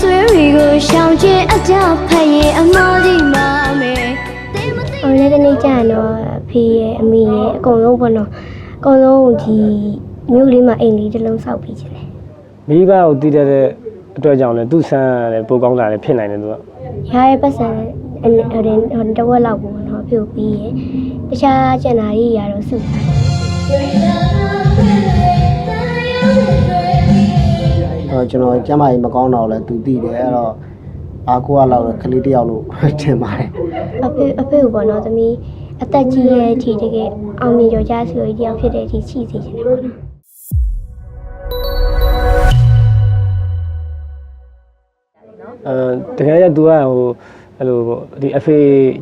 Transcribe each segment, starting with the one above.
ဆွေတွေကိုရှောင်ကျင်အကြဖက်ရင်အမောကြီးမမယ်တိမ်မသိ။အော်လည်းတနေ့ကျရင်တော့အဖေရဲ့အမေရဲ့အကုန်လုံးပေါ့နော်။အကုန်လုံးဒီမြို့လေးမှာအိမ်လေးတစ်လုံးဆောက်ပြီးခြင်းတယ်မိဘကိုတည်တဲ့အတွက်ကြောင့်လည်းသူ့ဆန်းလည်းပိုကောင်းတာလည်းဖြစ်နိုင်တယ်သူက။ရားရဲ့ပတ်စံအဲ့ဟိုတင်ဟိုတဝက်လောက်ပေါ့နော်။အဖေကိုပြီးရဲ့။တခြားကျန်တာကြီးရတော့စုထားတယ် တော့ကျွန်တော်ကျမ်းမာရေးမကောင်းတော့လဲသူတည်တယ်အဲ့တော့အားကိုးရလောက်တော့ကလေးတစ်ယောက်လို့ထင်ပါတယ်။အဖေအဖေကိုပေါ့နော်သမီးအသက်ကြီးရဲ့အထိတကယ်အောင်မြင်ကြော်ကြားဆွေကြီးတယောက်ဖြစ်တဲ့အထိရှိစေချင်တယ်ပေါ့နော်။အဲတကယ်ကသူကဟိုအဲ့လိုပေါ့ဒီအဖေ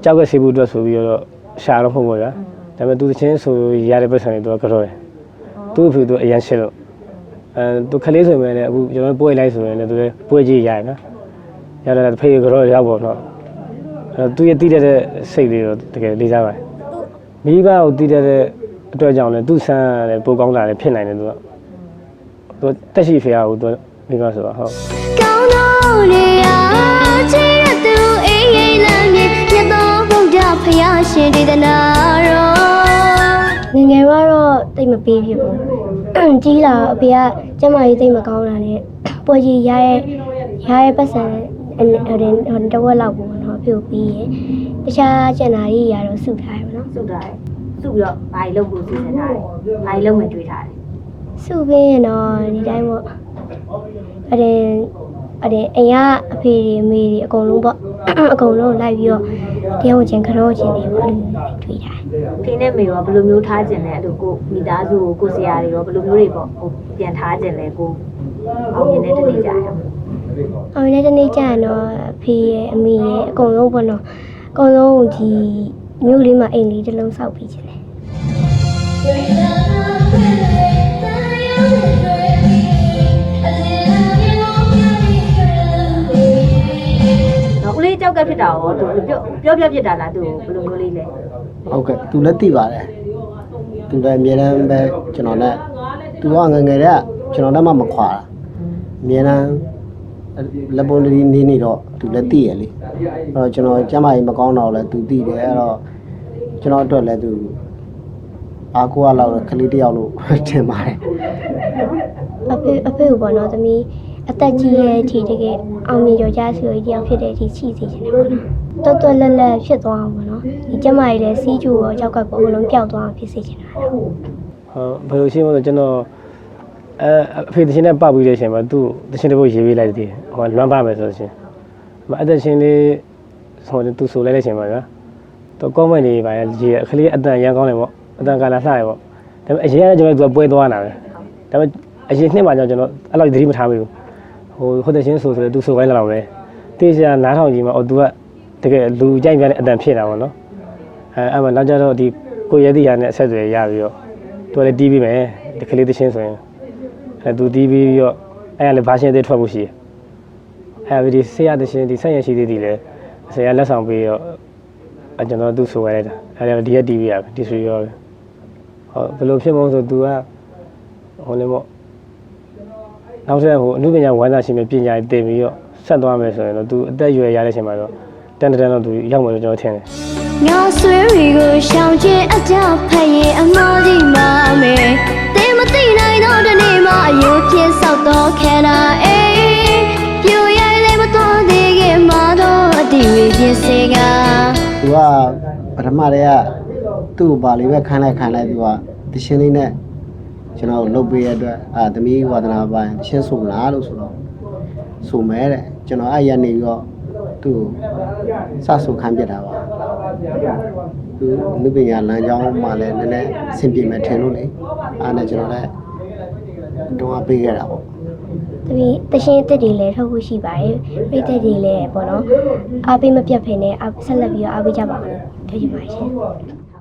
ကြောက်ကဆေးဖို့အတွက်ဆိုပြီးတော့ရှာတော့မဟုတ်ဘူးကွာဒါပေမဲ့သူတချင်းဆိုရတဲ့ပတ်စံတွေသူကကြောတယ်သူ့အဖေသူအရန်ရှစ်လို့ အဲသူခလေးဆိုရင်လည်းအခုကျွန်တော်ပွဲလိုက်ဆိုရင်လည်းသူလည်းပွဲကြီးရရနော်ရတော့ဖေကြောရောက်ပေါ့နော်အဲသူရဲ့တည်တဲ့စိတ်လေးတော့တကယ်လေးစားပါတယ်မိဘကိုတည်တဲ့အတွက်ကြောင့်လည်းသူ့ဆန်းလည်းပိုကောင်းတာလည်းဖြစ်နိုင်တယ်သူကသူတက်ရှိဖေအောင်သူမိဘဆိုတော့ဟုတ်ကောင်းတော့နေရချစ်ရသူအိမ်အိမ်လမ်းမြေမြတ်သောဗုဒ္ဓဖယားရှင်ဒေသနာတော်ငယ်ငယ်ကတော့တိတ်မပေးဖြစ်ဘူး ကြီးလာတော့အဖေကကျမကြီးတိတ်မကောင်းတာနဲ့ပွဲကြီးရရဲ့ရရဲ့ပတ်စံအဲ့ဟိုတင်ဟိုတဝက်လောက်ပေါ့နော်အဖေကိုပြီးရဲ့တခြားကျန်တာကြီးရတော့စုထားတယ်ပေါ့နော်စုထားတယ်စုပြီးတော့ဘာကြီးလုပ်ဖို့စီစဉ်ထားတယ်ဘာကြီးလုပ်မယ်တွေးထားတယ်စုပင်းရင်တော့ဒီတိုင်းပေါ့အဲ့ဒီအဲ့ဒီအိမ်ကအဖေတွေအမေတွေအကုန်လုံးပေါ့အကုန်လုံးလိုက်ပြီးတော့တရားဝင်ချင်းကြောချင်းတွေပေါ့အဲ့လိုတွေ့တာ ဖေနဲ့မေရောဘယ်လိုမျိုးထားခြင်းလဲအဲ့လိုကိုမိသားစုကိုကိုဆရာတွေရောဘယ်လိုမျိုးတွေပေါ့ဟိုပြန်ထားခြင်းလဲကိုအောင်မြင်တဲ့တနေ့ကြာရအောင်အော်လည်းတနေ့ကျရင်တော့အဖေရဲ့အမေရဲ့အကုန်လုံးပေါ့နော်အကုန်လုံးဒီမြို့လေးမှာအိမ်လေးတစ်လုံးဆောက်ပြီးခြင်းတယ် ဖြစ်တာရောသူပြောပြောပြဖြစ်တာလားသူဘယ်လိုမျိုးလေးလဲဟုတ်ကဲ့သူလည်းသိပါတယ်သူလည်းအမြဲတမ်းပဲကျွန်တော်နဲ့သူကငယ်ငယ်တည်းကကျွန်တော်နဲ့မှမခွာတာအမြဲတမ်းလက်ပုံလေးနေနေတော့သူလည်းသိရလေအဲ့တော့ကျွန်တော်ကျမ်းမာရေးမကောင်းတော့လဲသူသိတယ်အဲ့တော့ကျွန်တော်အတွက်လည်းသူအားကိုးရလောက်တော့ကလေးတစ်ယောက်လို့ထင်ပါတယ်အဖေအဖေကိုပေါ့နော်သမီး အသက်ကြီးရဲ့အထိတကယ်အောင်မြင်ကြော်ကြားဆွေကြီးတယောက်ဖြစ်တဲ့အထိရှိစေချင်တယ်ပေါ့နော်တော်တော်လက်လက်ဖြစ်သွားအောင်ပေါ့နော်ဒီကျမကြီးလည်းစီးကျူရောကြောက်ကပ်ပေါ်အလုံးပျောက်သွားအောင်ဖြစ်စေချင်တာတော့ဟုတ်ဘယ်လိုရှင်းမလဲကျွန်တော်အဲအဖေတချင်းနဲ့ပတ်ပြီးတဲ့အချိန်မှာသူ့တချင်းတစ်ပုတ်ရေးပေးလိုက်တယ်ဟိုလွမ်းပါမယ်ဆိုလို့ရှင်မအဲ့တချင်းလေးဟိုသူဆိုလိုက်တဲ့အချိန်မှာကွာတော့ကောမန့်လေးပါရေးအခလေးအတန်ရန်ကောင်းတယ်ပေါ့အတန်ကလာလှတယ်ပေါ့ဒါပေမဲ့အရင်ကကျွန်တော်သူကပွဲသွားတာပဲဒါပေမဲ့အရင်နှစ်မှာကျတော့ကျွန်တော်အဲ့လောက်သတိမထားမိဘူး ဟိုဟိုတချင်းဆိုဆိုလေသူဆိုပိုင်းလောက်ပဲတေးချာနားထောင်ကြည့်မှာအော်သူကတကယ်လူကြိုက်ပြတဲ့အတန်ဖြစ်တာပေါ့နော်အဲအဲ့မှာနောက်ကြတော့ဒီကိုရဲတိရနဲ့အဆက်အသွယ်ရပြီးတော့သူကလည်းတီးပြီးမယ်ဒီကလေးတချင်းဆိုရင်အဲသူတီးပြီးတော့အဲ့ကလည်းဘာရှင်းသေးထွက်ဖို့ရှိတယ်အဲ့ဒီဆေးရတချင်းဒီဆက်ရရှိသေးတယ်လေဆေးရလက်ဆောင်ပြီးတော့အကျွန်တော်သူ့ဆိုရလိုက်တာအဲ့ဒါဒီရက်တီးပြီးရပဲဒီဆိုရောဟုတ်ဘယ်လိုဖြစ်မလို့ဆိုသူကဟိုလည်းမို့ နောက်ထပ်ဟိုအမှုပညာဝါသရှင်များပညာတင်ပြီးတော့ဆက်သွားမယ်ဆိုရင်တော့သူအသက်အရွယ်ရတဲ့အချိန်မှာတော့တန်တန်တော့သူရောက်မယ်လို့ကျွန်တော်ထင်တယ်ငါဆွေတွေကိုရှောင်ကျင်အကြဖက်ရင်အမောကြီးမမယ်တိမ်မသိနိုင်တော့ဒီနေ့မှအယုဖြစ်ဆောက်တော့ခန္ဓာအေးပြိုရိုက်လည်းမတော်သေးခင်မှတော့အတီဝေပြင်စေကသူကပထမတည်းကသူ့ကိုပါလေးပဲခိုင်းလိုက်ခိုင်းလိုက်သူကတရှင်လေးနဲ့ ကျွန်တော်လုပ်ပေးရတဲ့အတွက်အာသမီးဝါဒနာပိုင်းတရှင်ဆိုမလားလို့ဆိုတော့ဆိုမဲတဲ့ကျွန်တော်အဲ့ရနေပြီးတော့သူ့ကိုစဆိုခိုင်းပြတာပါသူအမှုပညာလမ်းကြောင်းမှာလည်းနည်းနည်းအဆင်ပြေမယ်ထင်လို့လေအားနဲ့ကျွန်တော်လည်းတော့ပေးခဲ့တာပေါ့သမီးတရှင်အစ်စ်တွေလည်းထုတ်ဖို့ရှိပါတယ်ပြိသက်တွေလည်းပေါ့နော်အားပေးမပြတ်ဖင်နဲ့အားဆက်လက်ပြီးတော့အားပေးကြပါဦးလို့ပြောချင်ပါတယ်ရှင်